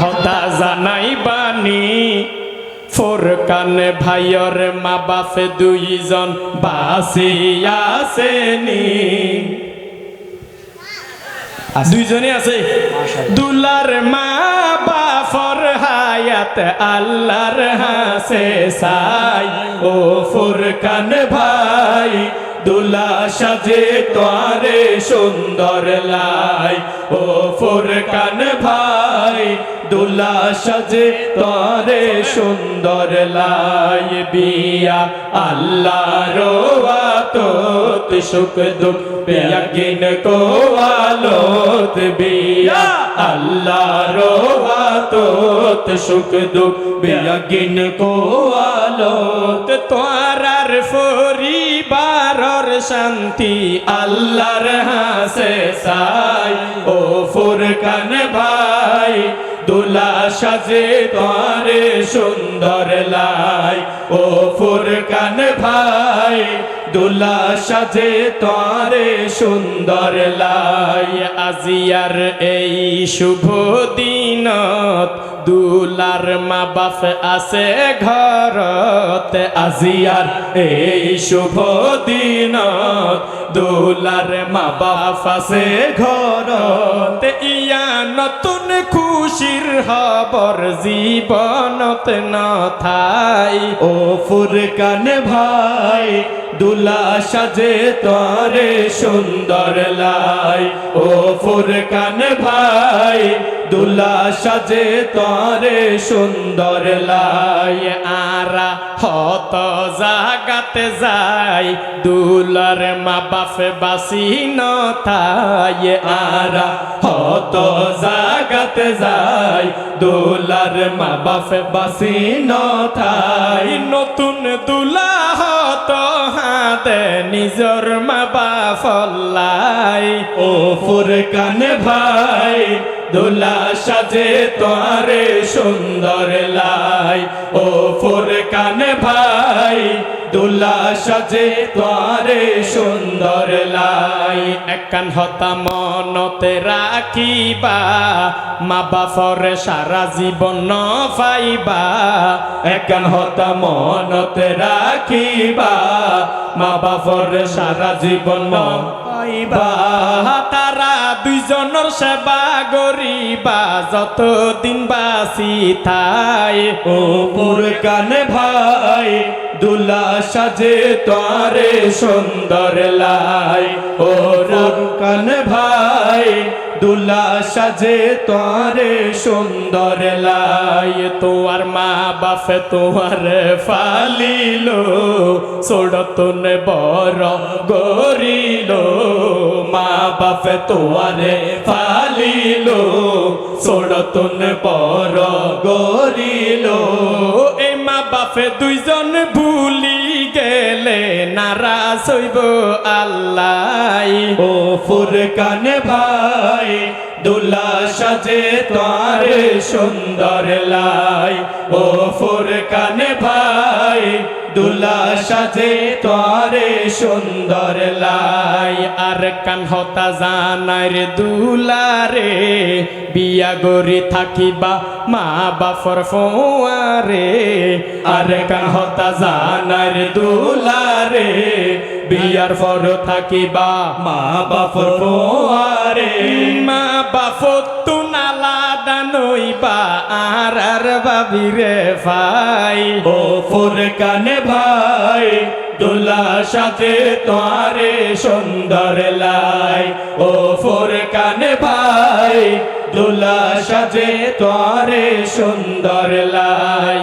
হতা জানাই বাণী। ফোরকান ভাইয়র মা বাপ দুইজন বাসিয়াছেনি দুইজনে আছে? দুলার মা বাফর হায়াত আল্লাহর হাসে সাই ও ফুরকান ভাই দুলা সাজে তোরে সুন্দর লাই। ও ফুরকান ভাই, দুলা সাজে তোরে সুন্দর লাই। বিয়া আল্লাহর তো সুখ দুঃখ বেয়াকিন কো আলোত বিয়া আল্লাহর তো সুখ দুঃখ বেয়াকিন কো আলোত তোরার পরিবারর শান্তি আল্লাহর হাসে সাই ও ফুরকান ভাই দুলা সাজে তোরে সুন্দর লাই ও ফুরকান ভাই দুলা সাজে তোরে সুন্দর লাই। আজিয়ার এই শুভ দিনত দুলার মা বাপ আছে ঘরত। আজিয়ার এই শুভ দিনত দুলার মা বাপ আছে ঘরত। ইয়া নতুন খুশির হবর জীবনত নথাই ও ফুরকান ভাই দুলা সাজে তরে সুন্দর লাই। ও ফুরকান ভাই দুলা সাজে তোরে সুন্দর লাই। আরা হত জাগাতে যাই, দুলার মা বাপ বাসি নথাই আরা হত জাগাত যাই, দুলার মা বাপ বাসি নথাই নতুন দুলা হত হাতে, নিজর মা বাপ লাই ও ফুরকান ভাই দুলা সাজে তোরে সুন্দর লাই। ও ফুরকান ভাই, দুলা সাজে তোরে সুন্দর লাই। একান হতা মনতে রাখিবা, মা বাপর সারা জীবন ন পাইবা একান হতা মনত রাখিবা, মা বাপর সারা জীবন পাইবা। তারা দুইজনের সেবা গরিবা যত দিন বাসি থাই ও পুরকান ভাই, দুলা সাজে তোরে সুন্দর লাই। ও পুরকান ভাই দুলা সাজে তোরে সুন্দর লাই, তোমার মা বাপ তোমার ফালিল ছোড়তন বড় গরিল, মা বাপ তোয়ারে ফালিল ছোড়তন বড় গরিল। এ মা বাপে দুইজন ভুলি গেলে নারাজ হইব আল্লাহ। ও ফুরকান ভাই দুলা সাজে তোরে সুন্দর লাই। ও ভাই দুলা সাজে তোরে সুন্দর লাই। আর কান হতা জানাই রে দুলারে, বিয়া গরি থাকিবা মা বাপর ফোয়ারে। আর কান হতা জানার দুলারে, বিয়ার ফর থাকিবা মা বাপর ফোয়ারে। মা বাপ নালাদা নইবা আর আর ভাই। ও ফুরকান ভাই, দুলা সাথে তোরে সুন্দর লাই। ও ফুরকান ভাই, দুলা সাথে তোরে সুন্দর লাই।